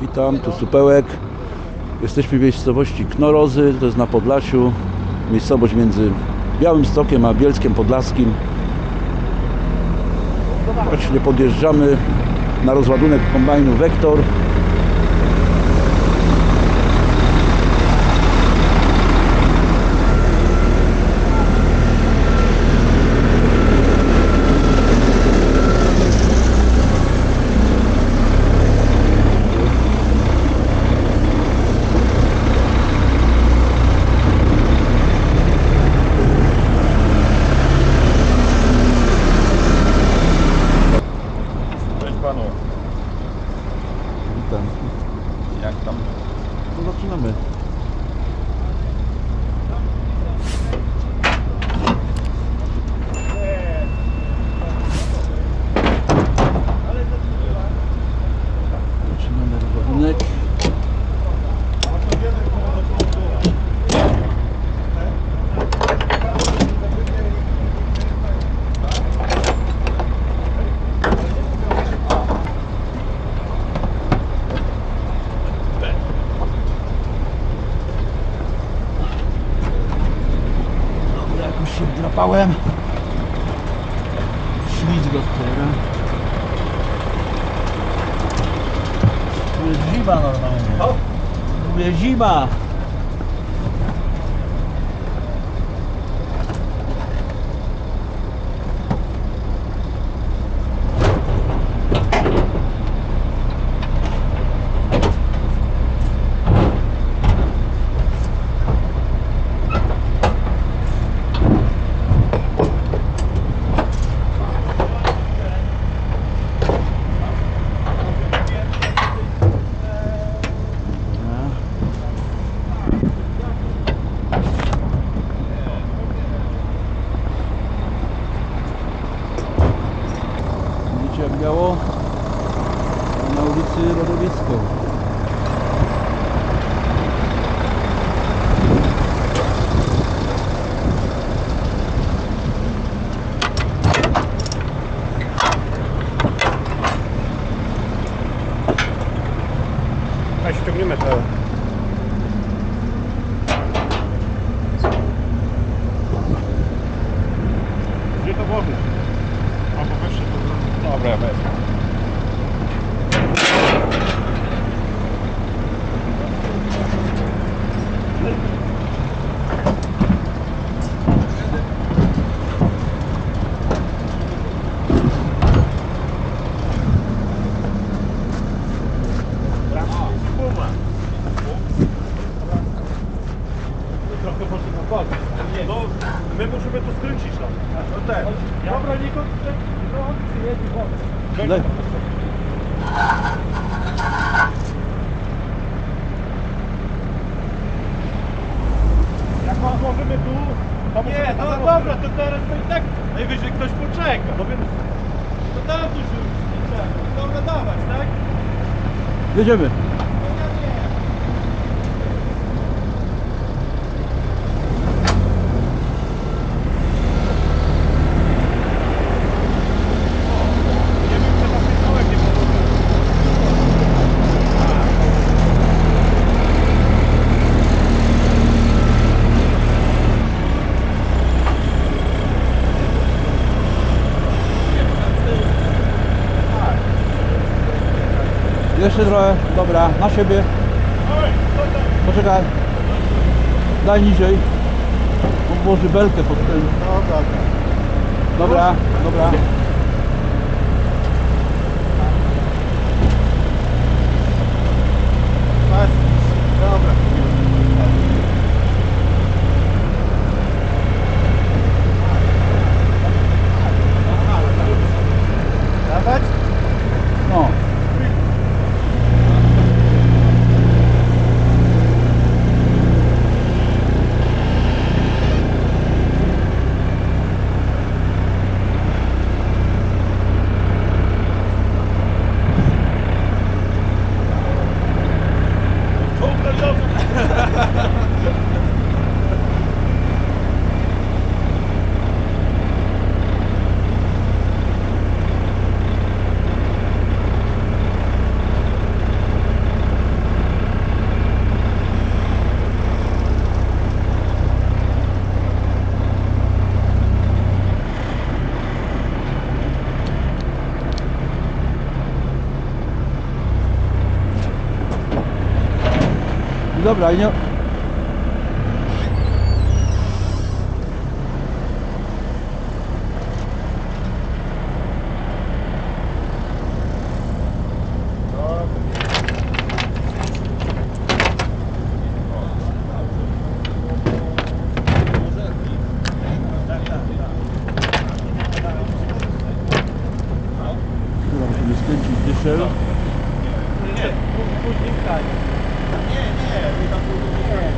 Witam, tu Supełek. Jesteśmy w miejscowości Knorozy, to jest na Podlasiu. Miejscowość między Białymstokiem a Bielskiem Podlaskim. Właśnie podjeżdżamy na rozładunek kombajnu Vektor. canoa. Ślizgo teraz. Tu jest zima normalnie. Mówię zima. Dobra. Biało? Na ulicy Rodowiecką. Weź ściągniemy to. Gdzie to włożyć? Albo weź się to Dobra, ja wezmę. Trochę może na bok. No, my musimy to skręcić tam. No tak. Dobra, Niko, no, Jak mam złożymy tu, to Nie, no dobra, to teraz to i tak najwyżej ktoś poczeka. No więc... To tam tu się Dobra, dawać, tak? Jedziemy. Jeszcze trochę. Dobra, na siebie. Poczekaj. Daj niżej. On włoży belkę pod ten. Dobra, Dobra, dobra. Dobra. Dawać? No. Dobra, nie... Chyba ね、見たとね。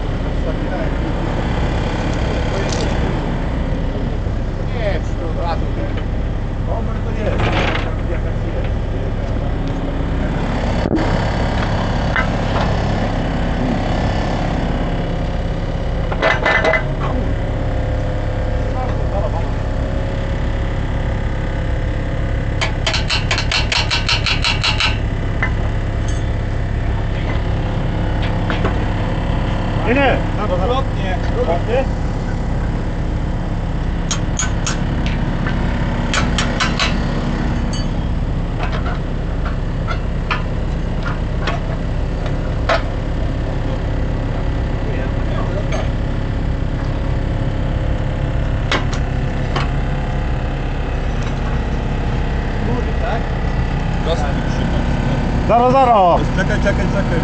Zaro, zaro! Czekaj, czekaj, czekaj.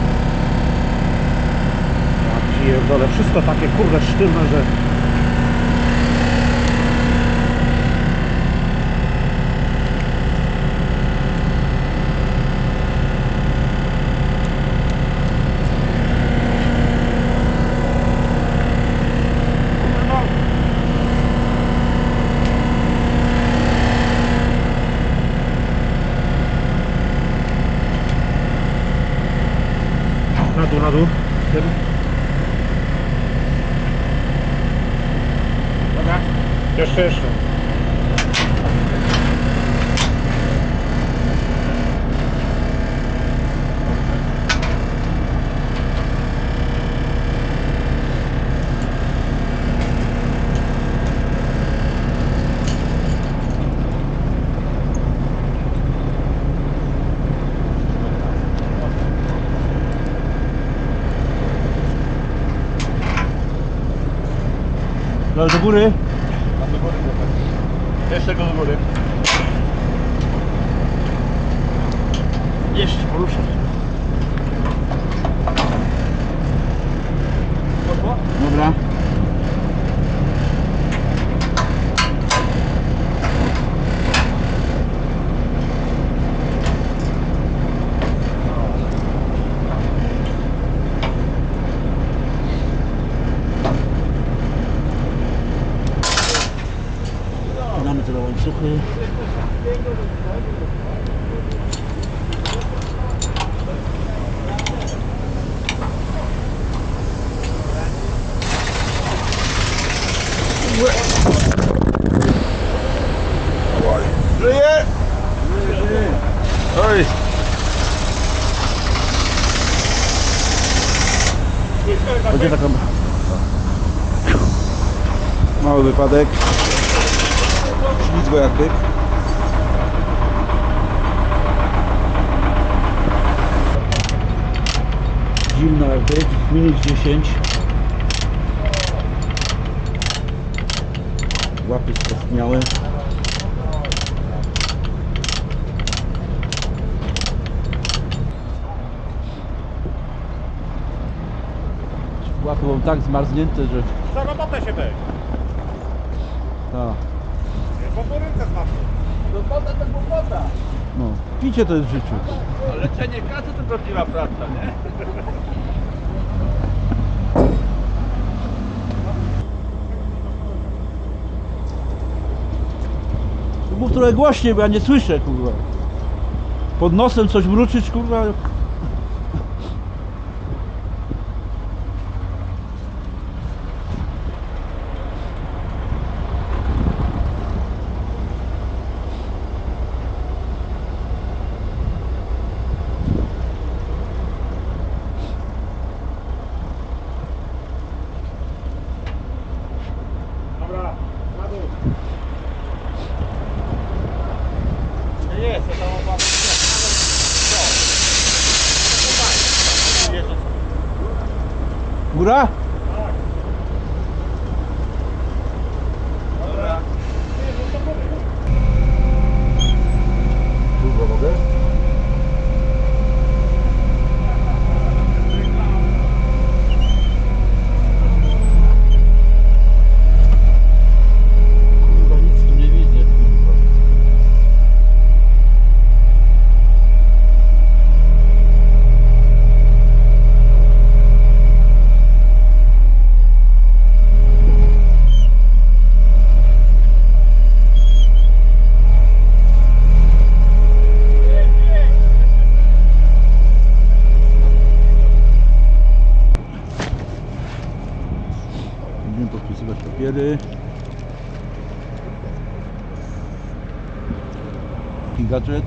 Ja pierdolę, wszystko takie kurde sztywne, że... Jeszcze, jeszcze. No do góry. Jeszcze go do góry. Jeszcze poruszać. Dobra. Mały wypadek. Ślizgo jak byk. Zimno jak byk. Minus 10. Łapy skostniałe. Łapy mam tak zmarznięte, że... Za robotę się weź. Ta, Bo po ręce zmarzły. Głupota to głupota. no. Picie to jest w życiu. Ale leczenie kasy to prawdziwa praca, nie? Mów trochę głośniej, bo ja nie słyszę, kurwa. Pod nosem coś mruczyć, kurwa. Dobra? Kurwa mogę? Kurwa nic tu nie widzę, kurwa. Będziemy I gadżet.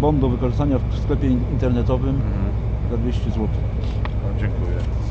Bon do wykorzystania w sklepie internetowym za 200 zł. No, dziękuję.